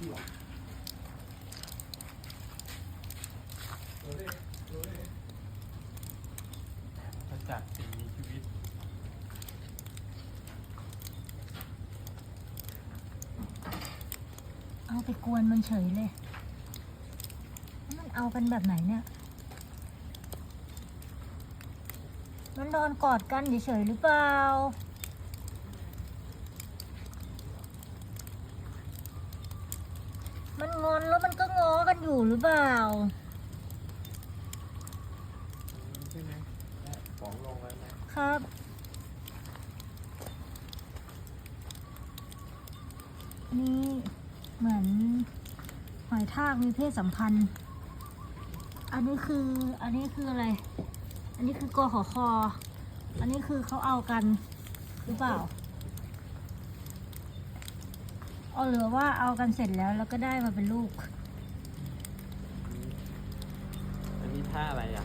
ที่หรอโรเล่โรเล่พระจักรสิ่งมีชีวิต เอาไปกวนมันเฉยเลย มันเอากันแบบไหนเนี่ย มันนอนกอดกันเฉยๆหรือเปล่า มันงอนแล้วมันก็ง้อกันอยู่หรือเปล่า ใช่ไหมของลงแล้วไหมครับ นี่เหมือนหอยทากมีเพศสัมพันธ์ อันนี้คืออันนี้คืออะไร อันนี้คือกอหอคอ อันนี้คือเขาเอากันหรือเปล่า เอาหรือว่าเอากันเสร็จแล้วแล้วก็ได้มาเป็นลูก อันนี้ท่าอะไรอะ